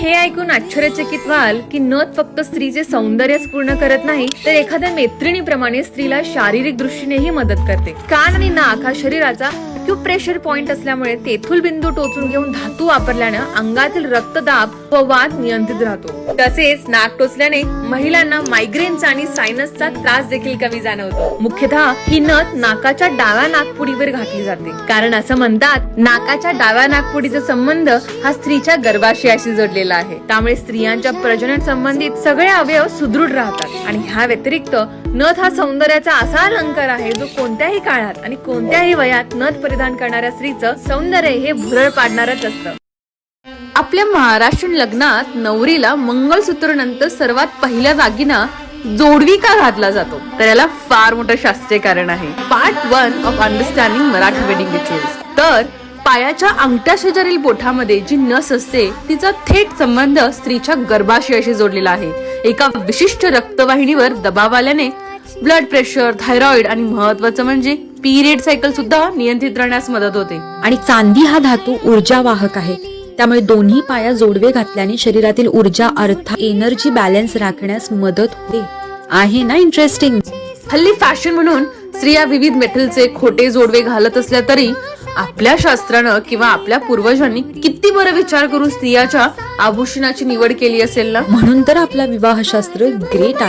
हे ऐकून आश्चर्यचकित व्हाल की नथ फक्त स्त्रीचे सौंदर्यच पूर्ण करत नाही तर एखाद्या मैत्रिणीप्रमाणे स्त्रीला शारीरिक दृष्टीनेही मदत करते. कान आणि नाक हा शरीराचा प्रेशर पॉइंट असल्यामुळे तेथुल बिंदू टोचून घेऊन धातू वापरल्यानं अंगातील रक्तदाब व वाद नियंत्रित राहतो. तसेच नाक टोचल्याने महिलांना मायग्रेनचा आणि सायनसचा त्रास देखील कमी जाणवतो. मुख्यतः ही नथ नाकाच्या डाव्या नागपुडीवर घातली जाते. कारण असं म्हणतात नाकाच्या डाव्या नागपुडीचा संबंध हा स्त्रीच्या गर्भाशयाशी जोडलेला आहे. त्यामुळे स्त्रियांच्या प्रजनन संबंधित सगळे अवयव सुदृढ राहतात. आणि ह्या व्यतिरिक्त नथ हा सौंदर्याचा असा अलंकार आहे जो कोणत्याही काळात आणि कोणत्याही वयात नथ परिधान करणाऱ्या स्त्रीचं सौंदर्य हे भुरळ पाडणारच असतं. आपल्या महाराष्ट्रीयन लग्नात नवरीला मंगळसूत्र नंतर सर्वात पहिल्या दागिना जोडवी का घातला जातो. तर याला फार मोठं शास्त्रीय कारण आहे. Part one of understanding Marathi wedding rituals तर पायाच्या अंगठ्या शेजारील बोठामध्ये जी नस असते तिचा थेट संबंध स्त्रीच्या गर्भाशयाशी जोडलेला आहे. एका विशिष्ट रक्तवाहिनीवर दबाव आल्याने ब्लड प्रेशर थायरॉइड आणि महत्वाचं म्हणजे पिरियड सायकल सुद्धा नियंत्रित राहण्यास मदत होते. आणि चांदी हा धातू ऊर्जा वाहक आहे. त्यामुळे दोन्ही पाया जोडवे घातल्याने शरीरातील ऊर्जा अर्थात एनर्जी बॅलन्स राखण्यास मदत होते. आहे ना इंटरेस्टिंग हल्ली फॅशन म्हणून स्त्रिया विविध मेटलचे खोटे जोडवे घालत असल्या तरी आपल्या शास्त्रानं किंवा आपल्या पूर्वजांनी किती बरं विचार करून स्त्रियाच्या आभूषणाची निवड केली असेल ना? म्हणून तर आपला विवाहशास्त्र ग्रेट आहे.